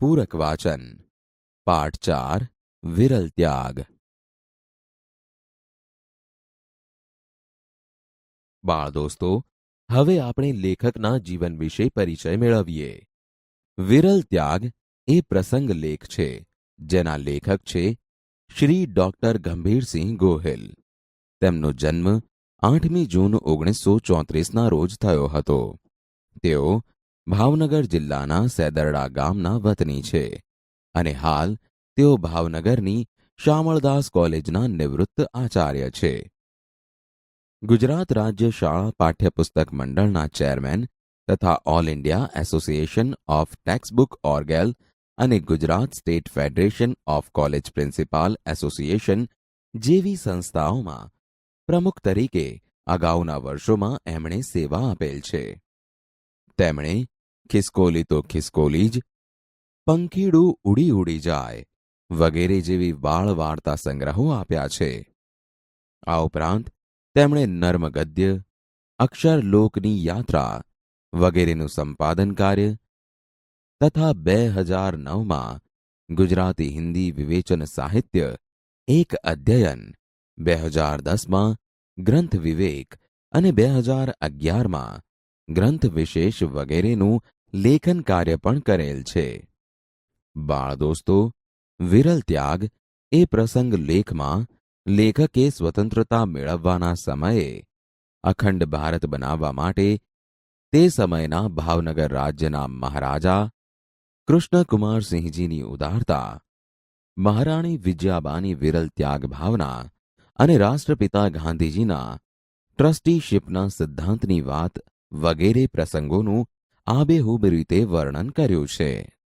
પૂરક વાચન પાઠ ચાર વિરલ ત્યાગ બાળ દોસ્તો હવે આપણે લેખકના જીવન વિશે પરિચય મેળવીએ વિરલ ત્યાગ એ પ્રસંગ લેખ છે જેના લેખક છે શ્રી ડોક્ટર ગંભીરસિંહ ગોહિલ તેમનો જન્મ આઠમી જૂન ઓગણીસો ચોત્રીસના રોજ થયો હતો તેઓ ભાવનગર જિલ્લાના સેદરડા ગામના વતની છે અને હાલ તેઓ ભાવનગરની શામળદાસ કોલેજના નિવૃત્ત આચાર્ય છે. ગુજરાત રાજ્ય શાળા પાઠ્યપુસ્તક મંડળના ચેરમેન તથા all India association of textbook ઓર્ગેલ અને Gujarat state federation of college principal association જેવી સંસ્થાઓમાં પ્રમુખ તરીકે અગાઉના વર્ષોમાં એમણે સેવા આપેલ છે. તેમણે ખિસકોલી તો ખિસકોલી જ, પંખીડું ઉડી ઉડી જાય, વગેરે જેવી બાળ વાર્તા સંગ્રહો આપ્યા છે. આ ઉપરાંત તેમણે નર્મ ગદ્ય અક્ષરલોકની યાત્રા વગેરેનું સંપાદન કાર્ય તથા બે હજાર નવમાં ગુજરાતી હિન્દી વિવેચન સાહિત્ય એક અધ્યયન, બે હજાર દસમાં ગ્રંથ વિવેક અને બે હજાર અગિયારમાં ગ્રંથ વિશેષ વગેરેનું લેખન કાર્ય પણ કરેલ છે. બાળ દોસ્તો, વિરલ ત્યાગ એ પ્રસંગ લેખમાં લેખકે સ્વતંત્રતા મેળવવાના સમયે અખંડ ભારત બનાવવા માટે તે સમયના ભાવનગર રાજ્યના મહારાજા કૃષ્ણકુમારસિંહજીની ઉદારતા, મહારાણી વિજયાબાની વિરલ ત્યાગ ભાવના અને રાષ્ટ્રપિતા ગાંધીજીના ટ્રસ્ટીશીપના સિદ્ધાંતની વાત વગેરે પ્રસંગોનું આબેહૂબ રીતે વર્ણન કર્યું છે.